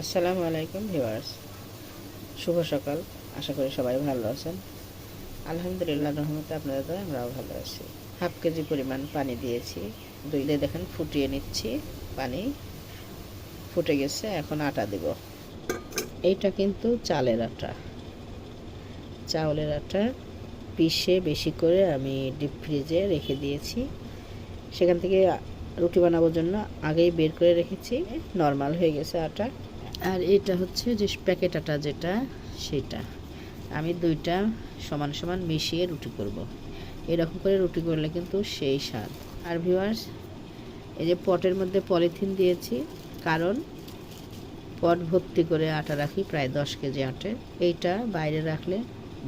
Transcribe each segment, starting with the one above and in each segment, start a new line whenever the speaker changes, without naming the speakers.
আসসালামু আলাইকুম ভিউয়ার্স। শুভ সকাল। আশা করি সবাই ভালো আছেন। আলহামদুলিল্লাহ, রহমতে আপনাদের তো আমরাও ভালো আছি। হাফ কেজি পরিমাণ পানি দিয়েছি। দুইলে দেখেন ফুটিয়ে নিচ্ছি। পানি ফুটে গেছে, এখন আটা দেব। এইটা কিন্তু চালের আটা। চাউলের আটা পিষে বেশি করে আমি ডিপ ফ্রিজে রেখে দিয়েছি। সেখান থেকে রুটি বানানোর জন্য আগেই বের করে রেখেছি। নর্মাল হয়ে গেছে আটা। আর এটা হচ্ছে যে প্যাকেট আটা যেটা সেটা আমি দুইটা সমান সমান মিশিয়ে রুটি করব। এরকম করে রুটি করলে কিন্তু সেই স্বাদ। আর ভিউয়ার্স এই যে পটের মধ্যে পলিথিন দিয়েছি, কারণ পট ভর্তি করে আটা রাখি প্রায় দশ কেজি আটে। এইটা বাইরে রাখলে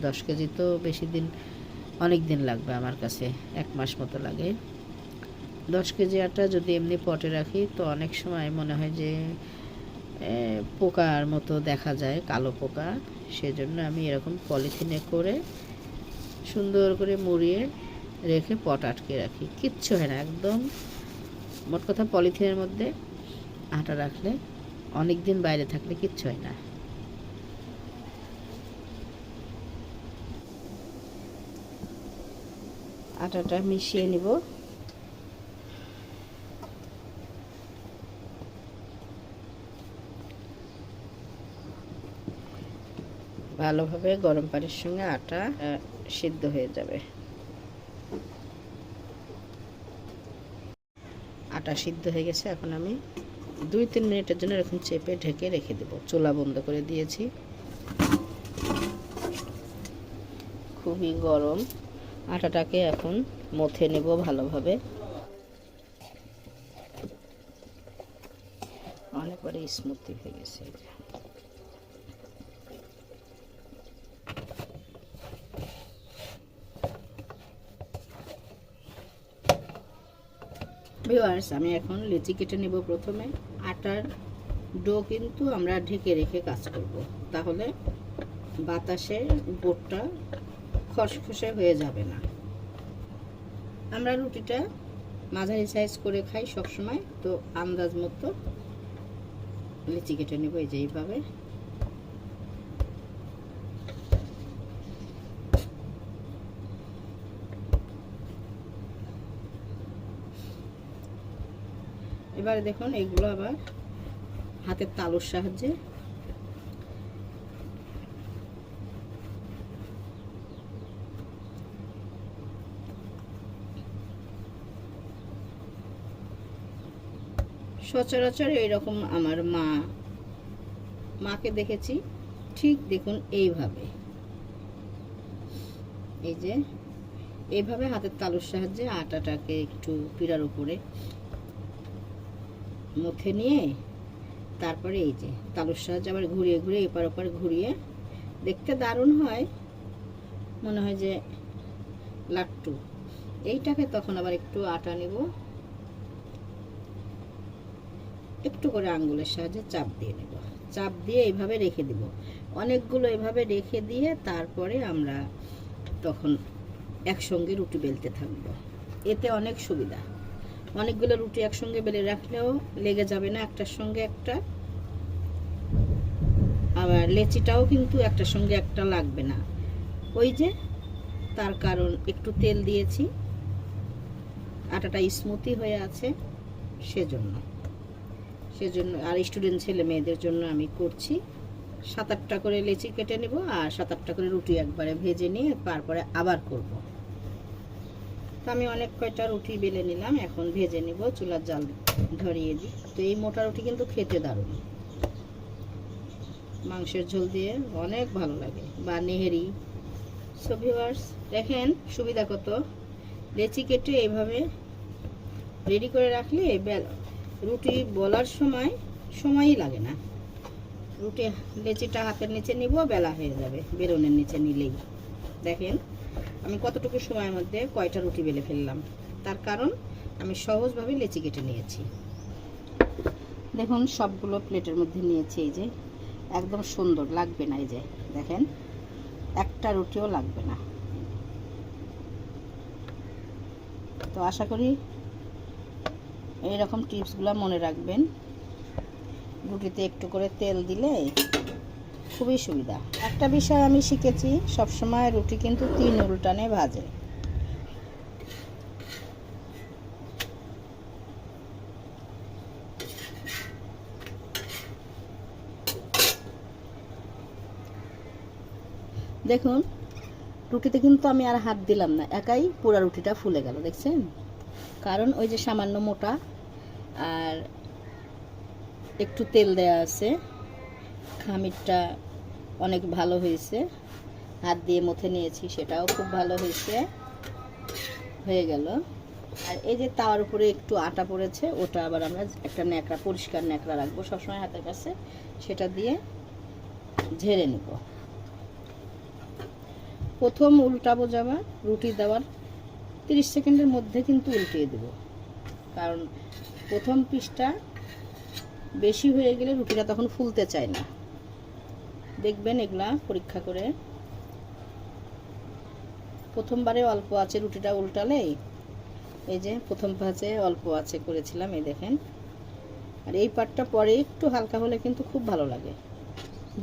দশ কেজি তো বেশি দিন, অনেক দিন লাগবে আমার কাছে, এক মাস মতো লাগে। দশ কেজি আটা যদি এমনি পটে রাখি, তো অনেক সময় মনে হয় যে পোকার মতো দেখা যায়, কালো পোকা। সেজন্য আমি এরকম পলিথিনে করে সুন্দর করে মুড়িয়ে রেখে পট আটকে রাখি। কিচ্ছু হয় না, একদম মোট কথা পলিথিনের মধ্যে আটা রাখলে অনেক দিন বাইরে থাকলে কিচ্ছু হয় না। আটাটা মিশিয়ে নিব। ভালোভাবে গরম পানির সঙ্গে আটা সিদ্ধ হয়ে যাবে। আটা সিদ্ধ হয়ে গেছে, এখন আমি দুই তিন মিনিটের জন্য এরকম চেপে ঢেকে রেখে দেবো। চুলা বন্ধ করে দিয়েছি। খুবই গরম। আটাটাকে এখন মথে নেব ভালোভাবে। অনেকবারে স্মুথি হয়ে গেছে। ভিউয়ার্স আমি এখন লিচি কেটে নেব প্রথমে। আটার ডো কিন্তু আমরা ঢেকে রেখে কাজ করব। তাহলে বাতাসে উপরটা খসখসে হয়ে যাবে না। আমরা রুটিটা মাঝারি সাইজ করে খাই সবসময়, তো আন্দাজ মতো লিচি কেটে নেব এই যে এইভাবে। এবারে দেখুন, এগুলো আবার হাতের তালুর সাহায্যে। সচরাচর এইরকম আমার মা, মাকে দেখেছি, ঠিক দেখুন এইভাবে। এই যে, এইভাবে হাতের তালুর সাহায্যে আটাটাকে একটু পিড়ার উপরে মুখে নিয়ে তারপরে এই যে তালুর সাহায্যে আবার ঘুরিয়ে ঘুরিয়ে এপার ওপার ঘুরিয়ে দেখতে দারুণ হয়। মনে হয় যে লাট্টু। এইটাকে তখন আবার একটু আটা নেব। একটু করে আঙ্গুলের সাহায্যে চাপ দিয়ে নেব। চাপ দিয়ে এইভাবে রেখে দিব। অনেকগুলো এভাবে রেখে দিয়ে তারপরে আমরা তখন একসঙ্গে রুটি বেলতে থাকব। এতে অনেক সুবিধা। অনেকগুলো রুটি একসঙ্গে বেলে রাখলেও লেগে যাবে না, একটার সঙ্গে একটা। আবার লেচিটাও কিন্তু একটার সঙ্গে একটা লাগবে না। ওই যে তার কারণ, একটু তেল দিয়েছি। আটাটা স্মুথি হয়ে আছে সেজন্য। সেজন্য আর স্টুডেন্ট ছেলে মেয়েদের জন্য আমি করছি। সাত আটটা করে লেচি কেটে নেব আর সাত আটটা করে রুটি একবারে ভেজে নিয়ে তারপরে আবার করব। তো আমি অনেক কয়টা রুটি বেলে নিলাম, এখন ভেজে নিব, চুলার জাল ধরিয়ে দিই। তো এই মোটা রুটি কিন্তু খেতে দারুণ। মাংসের ঝোল দিয়ে অনেক ভালো লাগে। বা নেহেরি। সো ভিউয়ার্স দেখেন সুবিধা কত? লেচি কেটে এইভাবে রেডি করে রাখলে রুটি বলার সময় সময়ই লাগে না। রুটি লেচিটা হাতের নিচে নিব, বেলা হয়ে যাবে, বেরোনের নিচে নিলেই। দেখেন আমি কতটুকু সময়ের মধ্যে কয়টা রুটি বেলে ফেললাম? তার কারণ আমি সহজভাবে লেচি কেটে নিয়েছি। দেখুন, সবগুলো প্লেটের মধ্যে নিয়েছি এই যে। একদম সুন্দর, লাগবে না এই যে। দেখেন, একটা রুটিও লাগবে না। তো আশা করি এইরকম টিপসগুলো মনে রাখবেন। রুটিতে একটু করে তেল দিলে খুবই সুবিধা। একটা বিষয় আমি শিখেছি, সবসময় রুটি কিন্তু তিন উল্টানে ভাজে। দেখুন, রুটিতে কিন্তু আমি আর হাত দিলাম না, একাই পুরো রুটিটা ফুলে গেল, দেখছেন? কারণ ওই যে সামান্য মোটা আর একটু তেল দেয়া আছে। খামিরটা অনেক ভালো হয়েছে। হাত দিয়ে মথে নিয়েছি, সেটাও খুব ভালো হয়েছে। হয়ে গেল। আর এই যে তাওয়ার উপরে একটু আটা পড়েছে, ওটা আবার আমরা একটা ন্যাকড়া, পরিষ্কার ন্যাকড়া রাখব সবসময় হাতের কাছে। সেটা দিয়ে ঝেড়ে নিব। প্রথম উল্টাবো যাবার রুটি দেওয়ার তিরিশ সেকেন্ডের মধ্যে কিন্তু উল্টিয়ে দেব। কারণ প্রথম পিসটা বেশি হয়ে গেলে রুটিটা তখন ফুলতে চায় না। দেখবেন এগুলা পরীক্ষা করে। প্রথমবারে অল্প আছে রুটিটা উল্টালে, এই যে প্রথম ভাজে অল্প আছে করেছিলাম, এই দেখেন। আর এই পাটটা পরে একটু হালকা হলে কিন্তু খুব ভালো লাগে।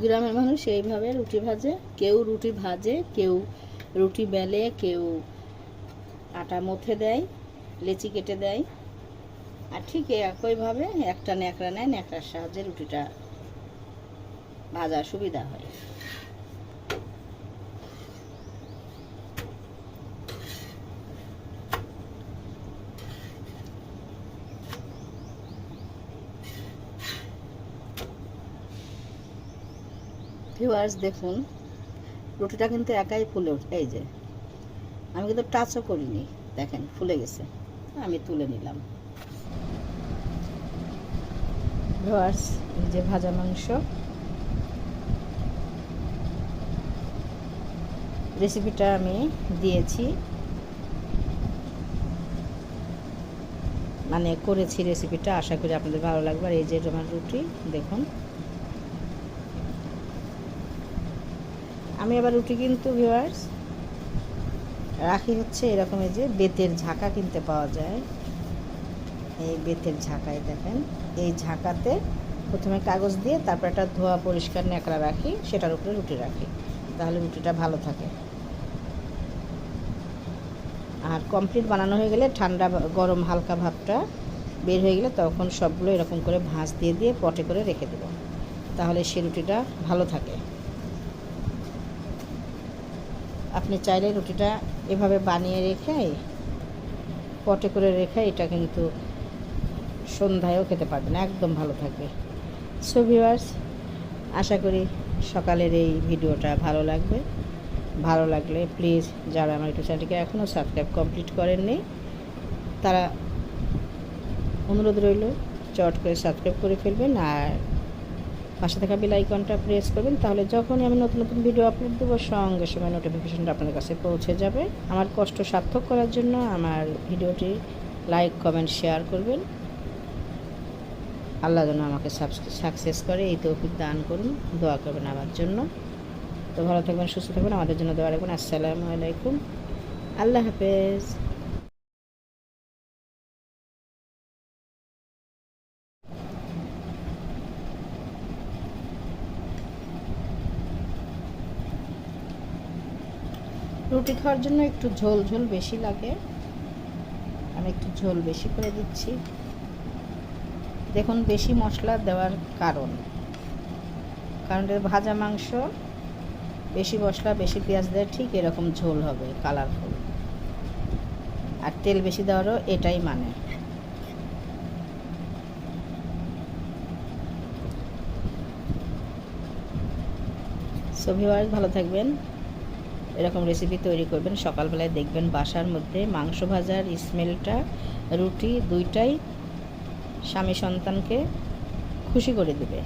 গ্রামের মানুষ এইভাবে রুটি ভাজে, কেউ রুটি ভাজে, কেউ রুটি বেলে, কেউ আটা মথে দেয়, লেচি কেটে দেয়। আর ঠিক একইভাবে একটা ন্যাকড়া নেয়, ন্যাকড়ার সাহায্যে রুটিটা ভাজা সুবিধা হয়। ভিউয়ার্স দেখুন, রুটিটা কিন্তু একাই ফুলে উঠে এই যে, আমি কিন্তু টাচও করিনি, দেখেন, ফুলে গেছে। আমি তুলে নিলাম। ভিউয়ার্স এই যে ভাজা মাংস রেসিপিটা আমি দিয়েছি। মানে করেছি রেসিপিটা আশা করি আপনাদের ভালো লাগবে। আর এই যে আমার রুটি, দেখুন। আমি আবার রুটি কিন্তু ভিউয়ার্স রাখি হচ্ছে এরকম এই যে বেতের ঝাঁকা কিনতে পাওয়া যায়। এই বেতের ঝাঁকায় দেখেন। এই ঝাঁকাতে প্রথমে কাগজ দিয়ে তারপর একটা ধোয়া পরিষ্কার ন্যাকড়া রাখি, সেটার উপরে রুটি রাখি। তাহলে রুটিটা ভালো থাকে। আর কমপ্লিট বানানো হয়ে গেলে ঠান্ডা গরম হালকা ভাবটা বের হয়ে গেলে তখন সবগুলো এরকম করে ভাঁজ দিয়ে দিয়ে পটে করে রেখে দেবো। তাহলে সে রুটিটা ভালো থাকে। আপনি চাইলে রুটিটা এভাবে বানিয়ে রেখে পটে করে রেখে এটা কিন্তু সন্ধ্যায়ও খেতে পারবেন, একদম ভালো থাকবে। সো ভিউয়ার্স আশা করি সকালের এই ভিডিওটা ভালো লাগবে। ভালো লাগলে প্লিজ যারা আমার ইউটিউব চ্যানেলটিকে এখনও সাবস্ক্রাইব কমপ্লিট করেননি, তারা অনুরোধ রইল চট করে সাবস্ক্রাইব করে ফেলবেন আর পাশে থাকা বেল আইকনটা প্রেস করবেন, তাহলে যখনই আমি নতুন নতুন ভিডিও আপলোড দেবো, সঙ্গে সঙ্গে নোটিফিকেশনটা আপনাদের কাছে পৌঁছে যাবে। আমার কষ্ট সার্থক করার জন্য আমার ভিডিওটি লাইক কমেন্ট শেয়ার করবেন। আল্লাহ যেন আমাকে সাকসেস করে, এই তৌফিক দান করুন, দোয়া করবেন আমার জন্য। তো ভালো থাকবেন, সুস্থ থাকবেন। আমাদের জন্য দোয়া রাখবেন। আসসালামু আলাইকুম। আল্লাহ হাফেজ। রুটি খাওয়ার জন্য একটু ঝোল ঝোল বেশি লাগে। আমি একটু ঝোল বেশি করে দিচ্ছি। দেখুন, বেশি মশলা দেওয়ার কারণ। কারণ এটা ভাজা মাংস বেশি মশলা, বেশি পেঁয়াজ দেয় ঠিক এরকম ঝোল হবে কালারফুল আর তেল বেশি দেওয়ারও এটাই মানে। সো ভালো থাকবেন। এরকম রেসিপি তৈরি করবেন, সকালবেলায় দেখবেন বাসার মধ্যে মাংস ভাজার স্মেলটা রুটি দুইটাই স্বামী সন্তানকে খুশি করে দেবে।